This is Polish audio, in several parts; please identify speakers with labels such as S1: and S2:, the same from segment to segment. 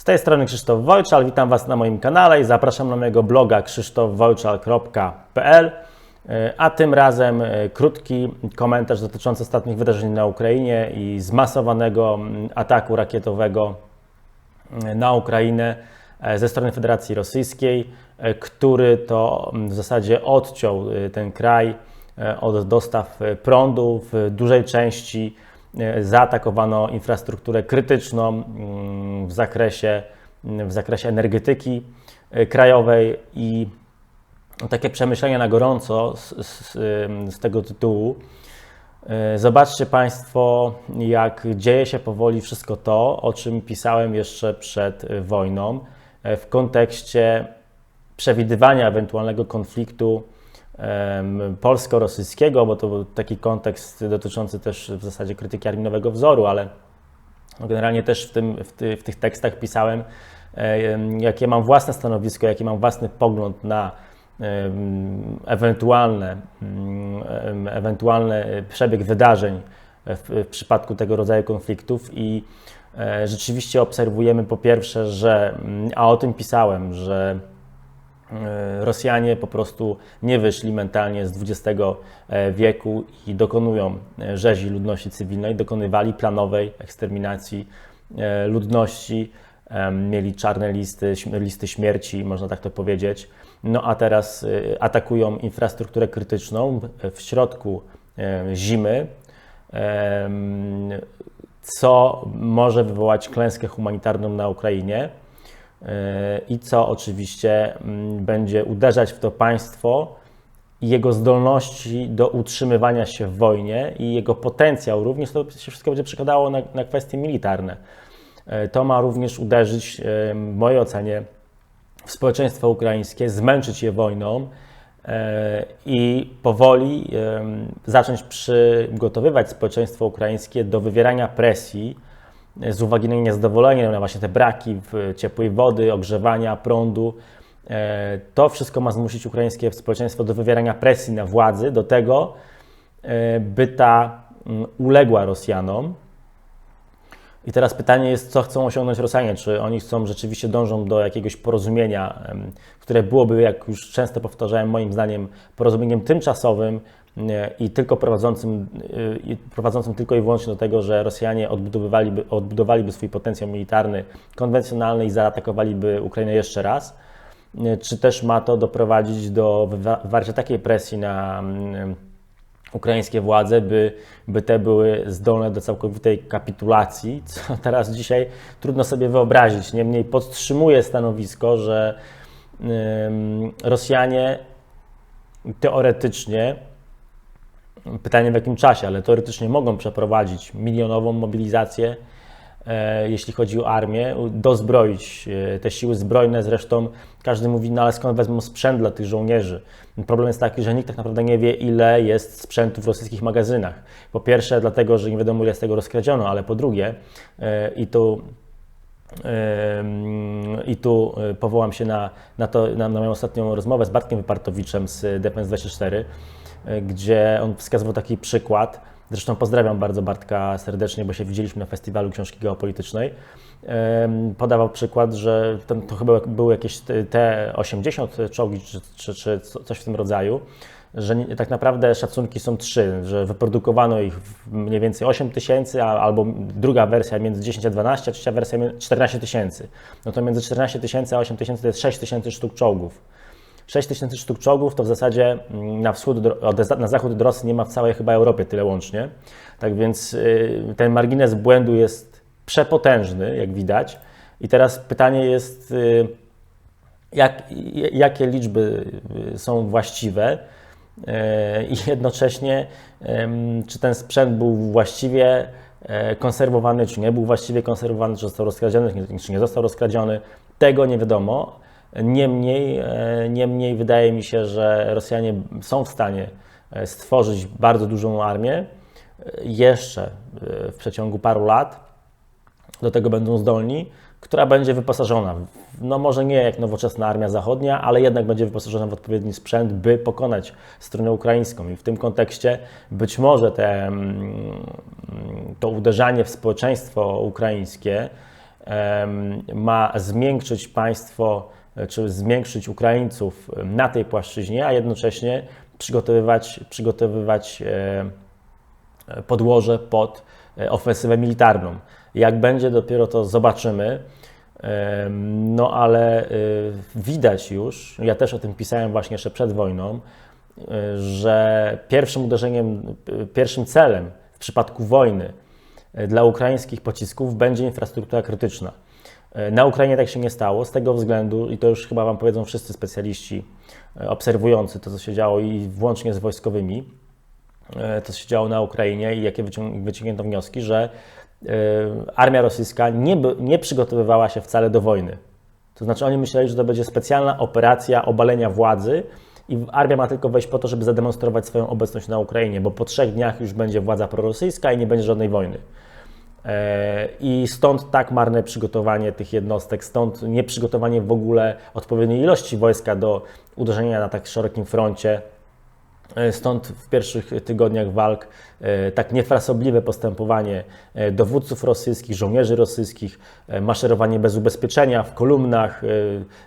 S1: Z tej strony Krzysztof Wojczal, witam Was na moim kanale i zapraszam na mojego bloga krzysztofwojczal.pl. A tym razem e, krótki komentarz dotyczący ostatnich wydarzeń na Ukrainie i zmasowanego ataku rakietowego mm, na Ukrainę e, ze strony Federacji Rosyjskiej, e, który to w zasadzie odciął ten kraj od dostaw prądu w dużej części E, zaatakowano infrastrukturę krytyczną mm, w zakresie, w zakresie energetyki e, krajowej i takie przemyślenia na gorąco z, z, z tego tytułu. E, zobaczcie Państwo, jak dzieje się powoli wszystko to, o czym pisałem jeszcze przed wojną, w kontekście przewidywania ewentualnego konfliktu polsko-rosyjskiego, bo to był taki kontekst dotyczący też w zasadzie krytyki arminowego wzoru, ale generalnie też w, tym, w, ty, w tych tekstach pisałem, jakie mam własne stanowisko, jaki mam własny pogląd na ewentualne, ewentualny przebieg wydarzeń w, w przypadku tego rodzaju konfliktów i e, rzeczywiście obserwujemy po pierwsze, że, a o tym pisałem, że Rosjanie po prostu nie wyszli mentalnie z XX e, wieku i dokonują e, rzezi ludności cywilnej, dokonywali planowej eksterminacji ludności, mieli czarne listy, listy śmierci, można tak to powiedzieć. No a teraz atakują infrastrukturę krytyczną w środku zimy, co może wywołać klęskę humanitarną na Ukrainie i co oczywiście mm, będzie uderzać w to państwo i jego zdolności do utrzymywania się w wojnie i jego potencjał również, to się wszystko będzie przekładało na, na kwestie militarne. E, to ma również uderzyć, w mojej ocenie, w społeczeństwo ukraińskie, zmęczyć je wojną e, i powoli zacząć przygotowywać społeczeństwo ukraińskie do wywierania presji z uwagi na niezadowolenie, na właśnie te braki ciepłej wody, ogrzewania, prądu. E, to wszystko ma zmusić ukraińskie społeczeństwo do wywierania presji na władzy, do tego, e, by ta mm, uległa Rosjanom. I teraz pytanie jest, co chcą osiągnąć Rosjanie? Czy oni chcą rzeczywiście dążą do jakiegoś porozumienia, które byłoby, jak już często powtarzałem, moim zdaniem porozumieniem tymczasowym, i tylko prowadzącym, y, prowadzącym tylko i wyłącznie do tego, że Rosjanie odbudowaliby, odbudowaliby swój potencjał militarny konwencjonalny i zaatakowaliby Ukrainę jeszcze raz, czy też ma to doprowadzić do wywarcia takiej presji na y, ukraińskie władze, by, by te były zdolne do całkowitej kapitulacji, co teraz dzisiaj trudno sobie wyobrazić. Niemniej podtrzymuję stanowisko, że Rosjanie teoretycznie Pytanie w jakim czasie, ale teoretycznie mogą przeprowadzić milionową mobilizację, e, jeśli chodzi o armię, dozbroić e, te siły zbrojne. Zresztą każdy mówi, no ale skąd wezmą sprzęt dla tych żołnierzy? Problem jest taki, że nikt tak naprawdę nie wie, ile jest sprzętu w rosyjskich magazynach. Po pierwsze, dlatego, że nie wiadomo, ile z tego rozkradziono, ale po drugie, e, i tu i tu powołam się na, na, to, na, na moją ostatnią rozmowę z Bartkiem Wypartowiczem z Defense 24, E, gdzie on wskazywał taki przykład. Zresztą pozdrawiam bardzo Bartka serdecznie, bo się widzieliśmy na festiwalu książki geopolitycznej. Podawał przykład, że to, chyba były jakieś T-80 czołgi czy, czy, coś w tym rodzaju, że tak naprawdę szacunki są trzy, że wyprodukowano ich mniej więcej 8 tysięcy, albo druga wersja między 10 a 12, a trzecia wersja 14 tysięcy. No to między 14 tysięcy a 8 tysięcy to jest 6 tysięcy sztuk czołgów. 6 tysięcy sztuk czołgów to w zasadzie mm, na, wschód, na zachód od Rosji nie ma w całej chyba Europie tyle łącznie. Tak więc y, ten margines błędu jest przepotężny, jak widać. I teraz pytanie jest, y, jak, jakie liczby y, są właściwe i jednocześnie, czy ten sprzęt był właściwie e, konserwowany, czy nie był właściwie konserwowany, czy został rozkradziony, czy nie został rozkradziony. Tego nie wiadomo. Niemniej, e, niemniej wydaje mi się, że Rosjanie są w stanie e, stworzyć bardzo dużą armię e, jeszcze w przeciągu paru lat. Do tego będą zdolni, która będzie wyposażona, no może nie jak nowoczesna armia zachodnia, ale jednak będzie wyposażona w odpowiedni sprzęt, by pokonać stronę ukraińską. I w tym kontekście być może te, mm, to uderzanie w społeczeństwo ukraińskie ma zmiękczyć państwo, czy zmiękczyć Ukraińców na tej płaszczyźnie, a jednocześnie przygotowywać, przygotowywać e, podłoże pod e, ofensywę militarną. Jak będzie, dopiero to zobaczymy. No ale widać już, ja też o tym pisałem właśnie jeszcze przed wojną, że pierwszym uderzeniem, pierwszym celem w przypadku wojny dla ukraińskich pocisków będzie infrastruktura krytyczna. Y, Na Ukrainie tak się nie stało z tego względu, i to już chyba Wam powiedzą wszyscy specjaliści y, obserwujący to, co się działo i włącznie z wojskowymi, e, co się działo na Ukrainie i jakie wyciąg- wyciągnięto wnioski, że e, armia rosyjska nie, nie przygotowywała się wcale do wojny. To znaczy oni myśleli, że to będzie specjalna operacja obalenia władzy i armia ma tylko wejść po to, żeby zademonstrować swoją obecność na Ukrainie, bo po trzech dniach już będzie władza prorosyjska i nie będzie żadnej wojny. E, I stąd tak marne przygotowanie tych jednostek, stąd nieprzygotowanie w ogóle odpowiedniej ilości wojska do uderzenia na tak szerokim froncie. E, Stąd w pierwszych tygodniach walk e, tak niefrasobliwe postępowanie e, dowódców rosyjskich, żołnierzy rosyjskich, maszerowanie bez ubezpieczenia w kolumnach,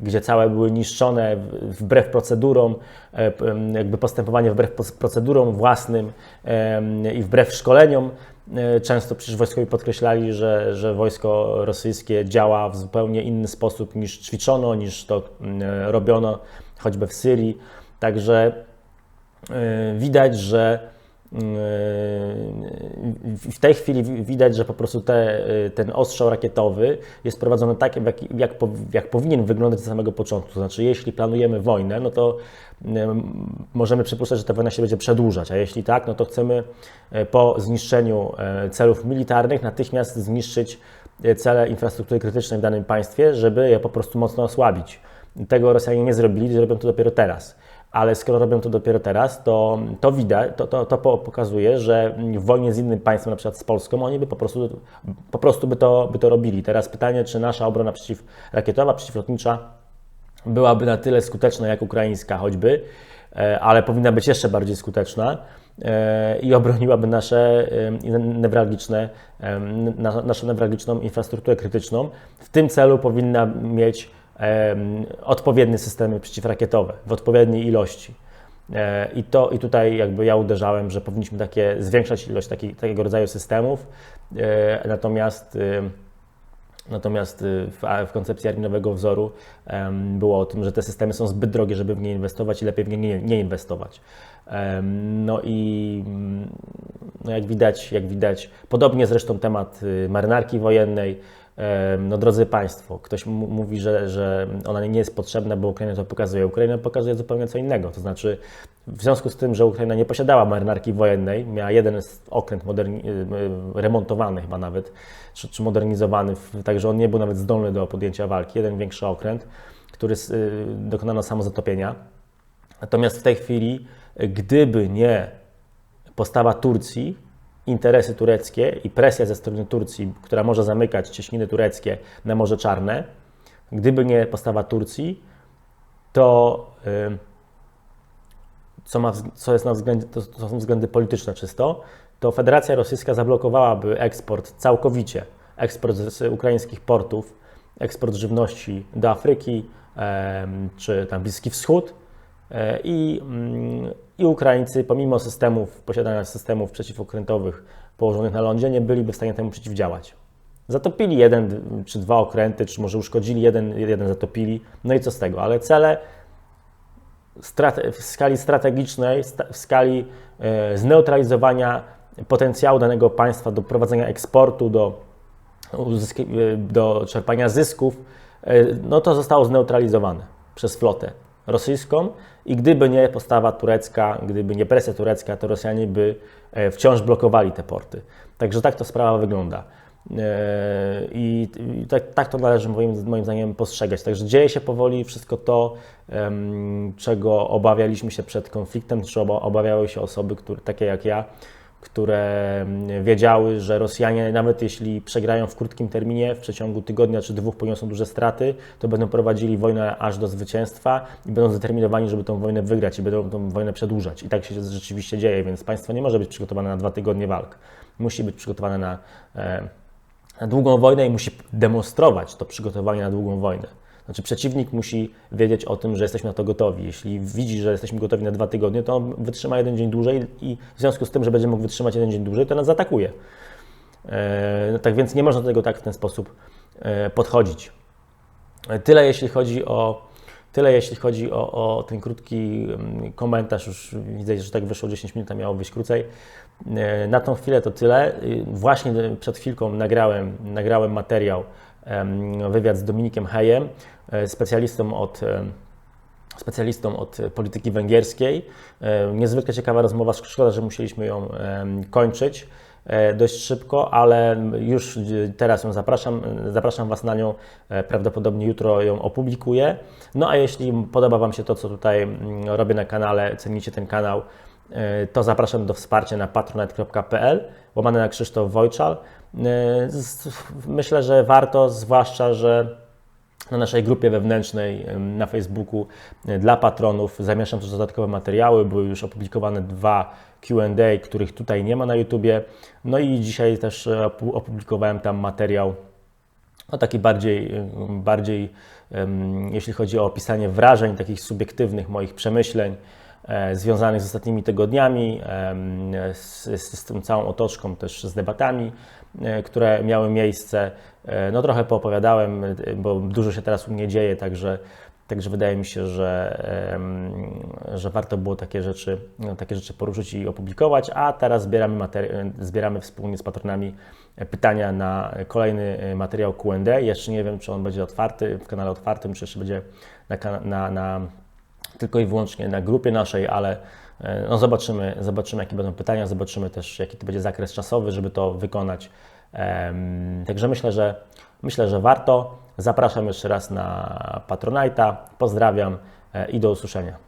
S1: gdzie całe były niszczone wbrew procedurom, jakby postępowanie wbrew procedurom własnym i wbrew szkoleniom. Często przecież wojskowi podkreślali, że, że wojsko rosyjskie działa w zupełnie inny sposób niż ćwiczono, niż to robiono choćby w Syrii. Także widać, że y, w tej chwili wi- widać, że po prostu te, y, ten ostrzał rakietowy jest prowadzony tak, jak, jak, jak powinien wyglądać od samego początku. To znaczy, jeśli planujemy wojnę, no to możemy przypuszczać, że ta wojna się będzie przedłużać, a jeśli tak, no to chcemy po zniszczeniu celów militarnych natychmiast zniszczyć cele infrastruktury krytycznej w danym państwie, żeby je po prostu mocno osłabić. Tego Rosjanie nie zrobili, zrobią to dopiero teraz. Ale skoro robią to dopiero teraz, to, to widać, to, to, to po- pokazuje, że w wojnie z innym państwem, na przykład z Polską, oni by po prostu, po prostu by, to, by to robili. Teraz pytanie, czy nasza obrona przeciwrakietowa, przeciwlotnicza byłaby na tyle skuteczna jak ukraińska choćby, e, ale powinna być jeszcze bardziej skuteczna e, i obroniłaby nasze e, newralgiczne, na- naszą newralgiczną infrastrukturę krytyczną. W tym celu powinna mieć odpowiednie systemy przeciwrakietowe w odpowiedniej ilości. E, I, to, I tutaj jakby ja uderzałem, że powinniśmy takie, zwiększać ilość taki, takiego rodzaju systemów, e, natomiast e, Natomiast y, w, w koncepcji arminowego wzoru em, było o tym, że te systemy są zbyt drogie, żeby w nie inwestować i lepiej w nie nie, nie inwestować. No i mm, no jak widać, jak widać, podobnie zresztą temat y, marynarki wojennej. No drodzy Państwo, ktoś mówi, że, że ona nie jest potrzebna, bo Ukraina to pokazuje. Ukraina pokazuje zupełnie co innego. To znaczy, w związku z tym, że Ukraina nie posiadała marynarki wojennej, miała jeden okręt y, y, remontowany chyba nawet, czy, czy modernizowany, także on nie był nawet zdolny do podjęcia walki. Jeden większy okręt, który y, dokonano samozatopienia. Natomiast w tej chwili, gdyby nie postawa Turcji, interesy tureckie i presja ze strony Turcji, która może zamykać cieśniny tureckie na Morze Czarne, gdyby nie postawa Turcji, to y, co, ma, co jest na względzie, to, to są względy polityczne czysto, to Federacja Rosyjska zablokowałaby eksport całkowicie, eksport z, ukraińskich portów, eksport żywności do Afryki czy tam Bliski Wschód e, i, mm, i Ukraińcy pomimo systemów, posiadania systemów przeciwokrętowych położonych na lądzie nie byliby w stanie temu przeciwdziałać. Zatopili jeden czy dwa okręty, czy może uszkodzili jeden, jeden zatopili, no i co z tego, ale cele w skali strategicznej, w skali e, zneutralizowania potencjału danego państwa do prowadzenia eksportu, do, e, do czerpania zysków, e, no to zostało zneutralizowane przez flotę rosyjską i gdyby nie postawa turecka, gdyby nie presja turecka, to Rosjanie by e, wciąż blokowali te porty. Także tak to sprawa wygląda. E, I, tak, tak to należy moim, moim zdaniem postrzegać. Także dzieje się powoli wszystko to, czego obawialiśmy się przed konfliktem, czy oba- obawiały się osoby, które, takie jak ja, które mm, wiedziały, że Rosjanie, nawet jeśli przegrają w krótkim terminie, w przeciągu tygodnia czy dwóch poniosą duże straty, to będą prowadzili wojnę aż do zwycięstwa i będą zdeterminowani, żeby tą wojnę wygrać i będą tą wojnę przedłużać. I tak się rzeczywiście dzieje, więc państwo nie może być przygotowane na dwa tygodnie walk. Musi być przygotowane na, e, na długą wojnę i musi demonstrować to przygotowanie na długą wojnę. Znaczy przeciwnik musi wiedzieć o tym, że jesteśmy na to gotowi. Jeśli widzi, że jesteśmy gotowi na dwa tygodnie, to on wytrzyma jeden dzień dłużej i w związku z tym, że będzie mógł wytrzymać jeden dzień dłużej, to nas zaatakuje. E, no tak więc nie można do tego tak w ten sposób e, podchodzić. E, Tyle jeśli chodzi o, tyle jeśli chodzi o, o ten krótki mm, komentarz. Już widzę, że tak wyszło 10 minut, a miało być krócej. Na tą chwilę to tyle. Y, Właśnie przed chwilką nagrałem, nagrałem materiał, wywiad z Dominikiem Hejem, e, specjalistą od em, specjalistą od polityki węgierskiej. E, Niezwykle ciekawa rozmowa, szkoda, że musieliśmy ją kończyć e, dość szybko, ale już e, teraz ją zapraszam, zapraszam Was na nią, E, prawdopodobnie jutro ją opublikuję. No a jeśli podoba Wam się to, co tutaj robię na kanale, cenicie ten kanał, e, to zapraszam do wsparcia na patronite.pl, łamane na Krzysztof Wojczal. E, Myślę, że warto, zwłaszcza, że na naszej grupie wewnętrznej na Facebooku e, dla patronów. Zamieszczam też dodatkowe materiały. Były już opublikowane dwa QA, których tutaj nie ma na YouTubie. No i dzisiaj też e, opu- opublikowałem tam materiał no taki bardziej, bardziej em, jeśli chodzi o opisanie wrażeń, takich subiektywnych moich przemyśleń związanych z ostatnimi tygodniami, em, z, z, tą całą otoczką, też z debatami, e, które miały miejsce. E, No trochę poopowiadałem, e, bo dużo się teraz u mnie dzieje, także, także wydaje mi się, że, że warto było takie rzeczy, no, takie rzeczy poruszyć i opublikować, a teraz zbieramy, zbieramy wspólnie z patronami e, pytania na kolejny e, materiał Q&A. Jeszcze nie wiem, czy on będzie otwarty, w kanale otwartym, czy jeszcze będzie na, na, na tylko i wyłącznie na grupie naszej, ale e, no zobaczymy, zobaczymy, jakie będą pytania, zobaczymy też, jaki to będzie zakres czasowy, żeby to wykonać. Także myślę, że myślę, że warto. Zapraszam jeszcze raz na Patronite'a. Pozdrawiam e, i do usłyszenia.